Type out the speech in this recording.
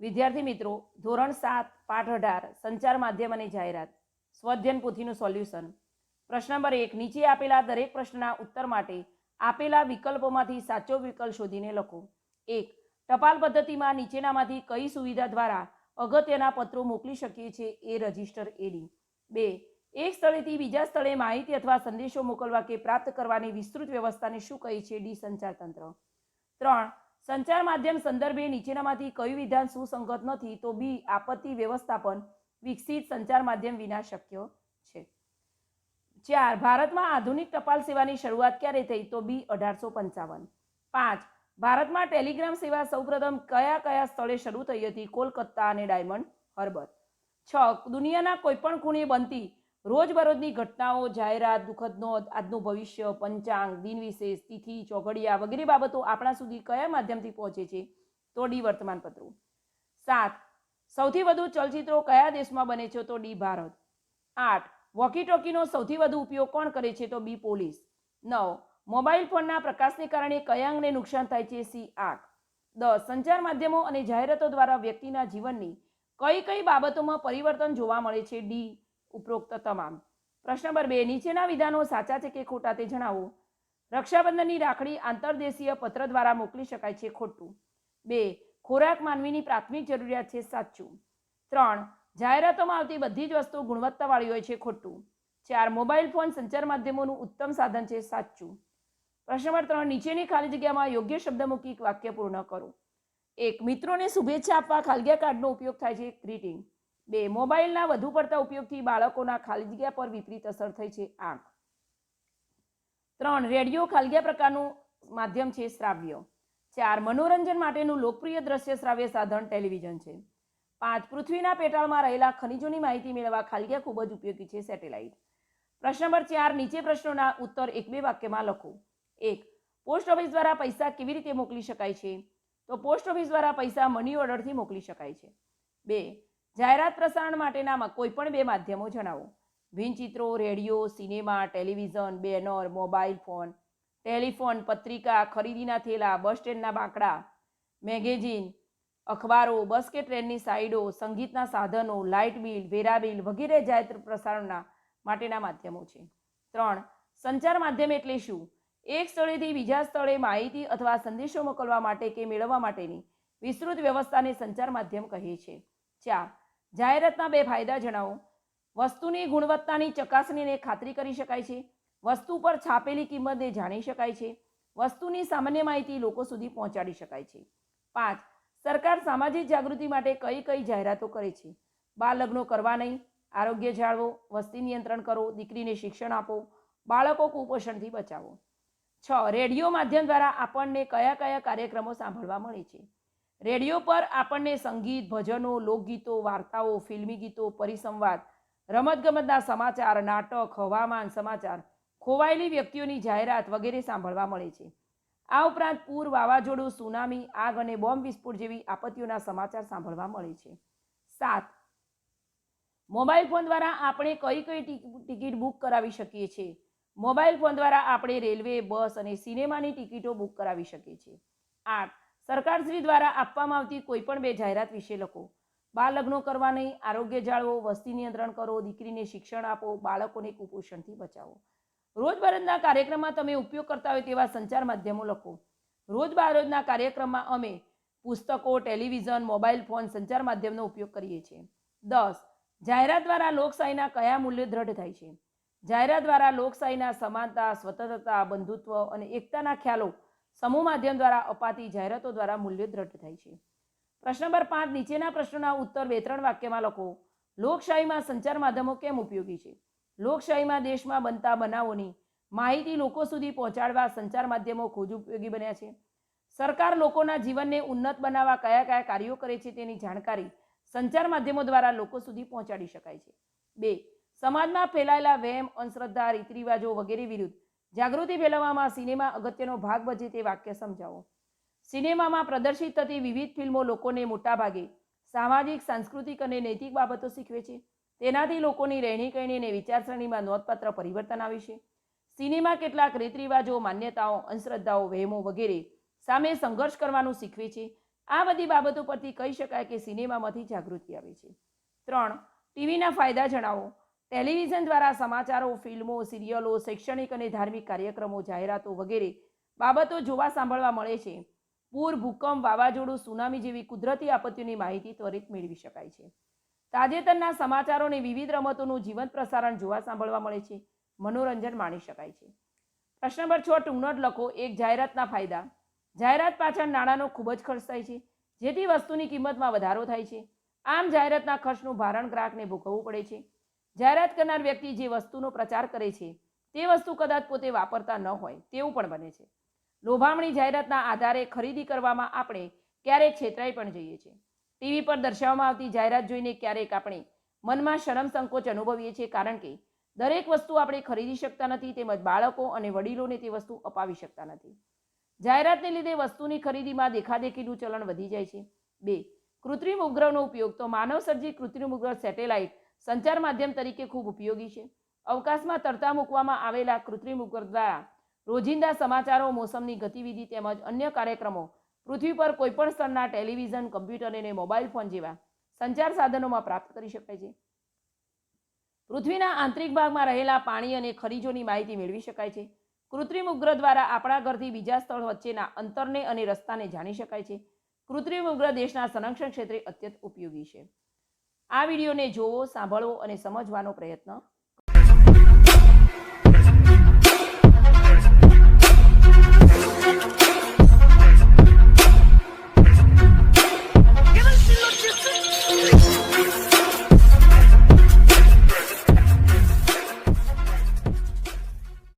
વિદ્યાર્થી મિત્રો, ધોરણ સાત, પાઠ અઢાર, સંચાર માધ્યમ અને જાહેરાત, સ્વધ્યન પોથીનું સોલ્યુશન. પ્રશ્ન નંબર એક, નીચે આપેલા દરેક પ્રશ્નના ઉત્તર માટે આપેલા વિકલ્પોમાંથી સાચો વિકલ્પ શોધીને લખો. એક, ટપાલ પદ્ધતિમાં નીચેનામાંથી કઈ સુવિધા દ્વારા અગત્યના પત્રો મોકલી શકીએ છીએ એ રજિસ્ટર એડી. બે, એક સ્થળેથી બીજા સ્થળે માહિતી અથવા સંદેશો મોકલવા કે પ્રાપ્ત કરવાની વિસ્તૃત વ્યવસ્થાને શું કહે છે ડી સંચાર તંત્ર. ત્રણ સંચાર માધ્યમ સંદર્ભે નીચેનામાંથી કયું વિધાન સુસંગત નથી તો બી આપત્તિ વ્યવસ્થાપન વિકસિત સંચાર માધ્યમ વિના શક્ય છે. ચાર, ભારતમાં આધુનિક ટપાલ સેવાની શરૂઆત ક્યારે થઈ તો બી અઢારસો પંચાવન. પાંચ, ભારતમાં ટેલિગ્રામ સેવા સૌપ્રથમ કયા કયા સ્થળે શરૂ થઈ હતી? કોલકાતા અને ડાયમંડ હર્બર છ, દુનિયાના કોઈપણ ખૂણે બનતી રોજબરોજની ઘટનાઓ, જાહેરાત દુઃખદ નોંધ આજનું ભવિષ્ય, પંચાંગ, દિન વિશેષ, તિથિ, ચોઘડિયા વગેરે બાબતો આપણા સુધી કયા માધ્યમથી પહોંચે છે? તો ડી વર્તમાનપત્રો. સાત, સૌથી વધુ ચલચિત્રો કયા દેશમાં બને છે? તો ડી ભારત. આઠ વોકી ટોકીનો સૌથી વધુ ઉપયોગ કોણ કરે છે? તો બી પોલીસ. નવ, મોબાઈલ ફોનના પ્રકાશને કારણે કયા અંગને નુકસાન થાય છે? સી, આંખ. દસ, સંચાર માધ્યમો અને જાહેરાતો દ્વારા વ્યક્તિના જીવનની કઈ કઈ બાબતોમાં પરિવર્તન જોવા મળે છે? ડી ઉપરોક્ત તમામ. પ્રશ્ન નંબર બે, નીચેના વિધાનો સાચા છે કે ખોટા તે જણાવો. રક્ષાબંધનની રાખડી આંતરદેશીય પત્ર દ્વારા મોકલી શકાય છે ખોટું. બે, ખોરાક માનવીની પ્રાથમિક જરૂરિયાત છે સાચું. ત્રણ, જાહેરાતોમાં આવતી બધી જ વસ્તુ ગુણવત્તાવાળી હોય છે ખોટું. ચાર, મોબાઈલ ફોન સંચાર માધ્યમોનું ઉત્તમ સાધન છે સાચું. પ્રશ્ન નંબર ત્રણ, નીચેની ખાલી જગ્યામાં યોગ્ય શબ્દ મૂકી વાક્ય પૂર્ણ કરો. એક, મિત્રોને શુભેચ્છા આપવા ખાલગ્યા કાર્ડનો ઉપયોગ થાય છે ગ્રીટિંગ. બે, મોબાઈલના વધુ પડતા ઉપયોગથી બાળકોના ખાલી જગ્યા પર વિપરીત અસર થઈ છે આંખ. ત્રણ, રેડિયો ખાલગ્યા પ્રકારનું માધ્યમ છે શ્રાવ્ય. ચાર, મનોરંજન માટેનું લોકપ્રિય દ્રશ્ય શ્રાવ્ય સાધન ટેલિવિઝન છે. પાંચ, પૃથ્વીના પેટાળમાં રહેલા ખનિજોની માહિતી મેળવવા ખાલગ્યા ખૂબ જ ઉપયોગી છે સેટેલાઇટ. પ્રશ્ન નંબર ચાર, નીચે પ્રશ્નોના ઉત્તર એક બે વાક્યમાં લખો. એક, પોસ્ટ ઓફિસ દ્વારા પૈસા કેવી રીતે મોકલી શકાય છે? તો પોસ્ટ ઓફિસ દ્વારા પૈસા મની ઓર્ડરથી મોકલી શકાય છે. બે જાહેરાત પ્રસારણ માટેના કોઈ પણ બે માધ્યમો જણાવો. ભીનચિત્રો radio, cinema, television, banner, mobile phone, telephone પત્રિકા, ખરીદીના થેલા, બસ સ્ટેન્ડના બાંકડા, મેગેઝિન, અખબારો, બસ કે ટ્રેનની સાઈડો, સંગીતના સાધનો લાઇટ બિલ, વેરા બિલ વગેરે જાહેર પ્રસારણના માટેના માધ્યમો છે. ત્રણ, સંચાર માધ્યમ એટલે શું? એક સ્થળેથી બીજા સ્થળે માહિતી અથવા સંદેશો મોકલવા માટે કે મેળવવા માટેની વિસ્તૃત વ્યવસ્થાને સંચાર માધ્યમ કહે છે. ચાર જાહેરાતના બે ફાયદા જણાવો. વસ્તુની ગુણવત્તાની ચકાસણીને ખાતરી કરી શકાય છે. વસ્તુ પર છાપેલી કિંમતને જાણી શકાય છે. વસ્તુની સામાન્ય માહિતી લોકો સુધી પહોંચાડી શકાય છે. પાંચ, સરકાર સામાજિક જાગૃતિ માટે કઈ કઈ જાહેરાતો કરે છે? બાળ લગ્નો કરવા નહીં, આરોગ્ય જાળવો, વસ્તી નિયંત્રણ કરો, દીકરીને શિક્ષણ આપો, બાળકો કુપોષણથી બચાવો. છ, રેડિયો માધ્યમ દ્વારા આપણને કયા કયા કાર્યક્રમો સાંભળવા મળે છે? રેડિયો પર આપણને સંગીત, ભજનો, લોકગીતો, વાર્તાઓ, ફિલ્મી ગીતો, પરિસંવાદ, રમતગમતના સમાચાર, નાટક, હવામાન સમાચાર, ખોવાયેલી વ્યક્તિઓની જાહેરાત વગેરે સાંભળવા મળે છે. આ ઉપરાંત પૂર, વાવાઝોડું, સુનામી, આગ અને બોમ્બ વિસ્ફોટ જેવી આપત્તિઓના સમાચાર સાંભળવા મળે છે. સાત. મોબાઈલ ફોન દ્વારા આપણે કઈ કઈ ટિકિટ બુક કરાવી શકીએ છીએ? મોબાઈલ ફોન દ્વારા આપણે રેલવે, બસ અને સિનેમાની ટિકિટો બુક કરાવી શકીએ છીએ. આઠ. સરકારશ્રી દ્વારા આપવામાં આવતી કોઈ પણ બે જાહેરાત વિશે લખો. બાળ લગ્નો કરવા નહીં, આરોગ્ય જાળવો, વસ્તી નિયંત્રણ કરો, દીકરીને શિક્ષણ આપો, બાળકોને કુપોષણથી બચાવો. રોજબરોજના કાર્યક્રમમાં તમે ઉપયોગ કરતા હોય તેવા સંચાર માધ્યમો લખો. રોજબરોજના કાર્યક્રમમાં અમે પુસ્તકો, ટેલિવિઝન, મોબાઈલ ફોન સંચાર માધ્યમનો ઉપયોગ કરીએ છીએ. દસ, જાહેરાત દ્વારા લોકશાહીના કયા મૂલ્યો દ્રઢ થાય છે? જાહેરાત દ્વારા લોકશાહીના સમાનતા, સ્વતંત્રતા, બંધુત્વ અને એકતાના ખ્યાલો સમૂહ માધ્યમ દ્વારા અપાતી જાહેરાતો દ્વારા મૂલ્ય દ્રઢ થાય છે. પ્રશ્ન નંબર પાંચ, નીચેના પ્રશ્નોના ઉત્તર બે ત્રણ વાક્યમાં લખો. લોકશાહીમાં સંચાર માધ્યમો કેમ ઉપયોગી છે? લોકશાહીમાં દેશમાં બનતા બનાવોની માહિતી લોકો સુધી પહોંચાડવા સંચાર માધ્યમો ખૂબ ઉપયોગી બન્યા છે. સરકાર લોકોના જીવનને ઉન્નત બનાવવા કયા કયા કાર્યો કરે છે તેની જાણકારી સંચાર માધ્યમો દ્વારા લોકો સુધી પહોંચાડી શકાય છે. બે, સમાજમાં ફેલાયેલા વહેમ, અંધશ્રદ્ધા રીત રિવાજો વગેરે વિરુદ્ધ જાગૃતિ ફેલાવવામાં સિનેમા અગત્યનો ભાગ ભજે તે વાક્ય સમજાવો. સિનેમામાં પ્રદર્શિત થતી વિવિધ ફિલ્મો લોકોને મોટાભાગે સામાજિક, સાંસ્કૃતિક અને નૈતિક બાબતો શીખવે છે. તેનાથી લોકોની રહેણી કહેણી અને વિચારસરણીમાં નોંધપાત્ર પરિવર્તન આવે છે. સિનેમા કેટલાક રીત રિવાજો માન્યતાઓ, અંધશ્રદ્ધાઓ, વહેમો વગેરે સામે સંઘર્ષ કરવાનું શીખવે છે. આ બધી બાબતો પરથી કહી શકાય કે સિનેમામાંથી જાગૃતિ આવે છે. ત્રણ, ટીવીના ફાયદા જણાવો. ટેલિવિઝન દ્વારા સમાચારો, ફિલ્મો, સિરિયલો, શૈક્ષણિક અને ધાર્મિક કાર્યક્રમો, જાહેરાતો વગેરે બાબતો જોવા સાંભળવા મળે છે. પૂર, ભૂકંપ, વાવાઝોડું, સુનામી જેવી કુદરતી આપત્તિઓની માહિતી ત્વરિત મેળવી શકાય છે. તાજેતરના સમાચારોને વિવિધ રમતોનું જીવંત પ્રસારણ જોવા સાંભળવા મળે છે. મનોરંજન માણી શકાય છે. પ્રશ્ન નંબર છ ટૂંકનોટ લખો. એક જાહેરાતના ફાયદા. જાહેરાત પાછળ નાણાંનો ખૂબ જ ખર્ચ થાય છે, જેથી વસ્તુની કિંમતમાં વધારો થાય છે. આમ જાહેરાતના ખર્ચનું ભારણ ગ્રાહકને ભોગવવું પડે છે. જાહેરાત કરનાર વ્યક્તિ જે વસ્તુનો પ્રચાર કરે છે, તે વસ્તુ કદાચ પોતે વાપરતા ન હોય, તેવું પણ બને છે. લોભામણી જાહેરાતના આધારે ખરીદી કરવામાં આપણે ક્યારેક છેતરાઈ પણ જઈએ છીએ. ટીવી પર દર્શાવવામાં આવતી જાહેરાત જોઈને ક્યારેક આપણે મનમાં શરમ સંકોચ અનુભવીએ છીએ કારણ કે દરેક વસ્તુ આપણે ખરીદી શકતા નથી, તેમજ બાળકો અને વડીલોને તે વસ્તુ અપાવી શકતા નથી. જાહેરાતને લીધે વસ્તુની ખરીદીમાં દેખાદેખીનું ચલણ વધી જાય છે. બે, કૃત્રિમ ઉપગ્રહનો ઉપયોગ તો માનવ સર્જિત કૃત્રિમ ઉપગ્રહ સેટેલાઇટ સંચાર માધ્યમ તરીકે ખૂબ ઉપયોગી છે. અવકાશમાં તરતા મૂકવામાં આવેલા કૃત્રિમ ઉપગ્રહ દ્વારા રોજિંદા સમાચારો, મોસમની ગતિવિધિ તેમજ અન્ય કાર્યક્રમો પૃથ્વી પર કોઈપણ સ્થળના ટેલિવિઝન, કમ્પ્યુટર અને મોબાઈલ ફોન જેવા સંચાર સાધનોમાં પ્રાપ્ત કરી શકાય છે. પૃથ્વીના આંતરિક ભાગમાં રહેલા પાણી અને ખનીજોની માહિતી મેળવી શકાય છે. કૃત્રિમ ઉપગ્રહ દ્વારા આપણા ઘરથી બીજા સ્થળ વચ્ચેના અંતરને અને રસ્તાને જાણી શકાય છે. કૃત્રિમ ઉપગ્રહ દેશના સંરક્ષણ ક્ષેત્રે અત્યંત ઉપયોગી છે. આ વિડીયોને જોવો સાંભળવો અને સમજવાનો પ્રયત્ન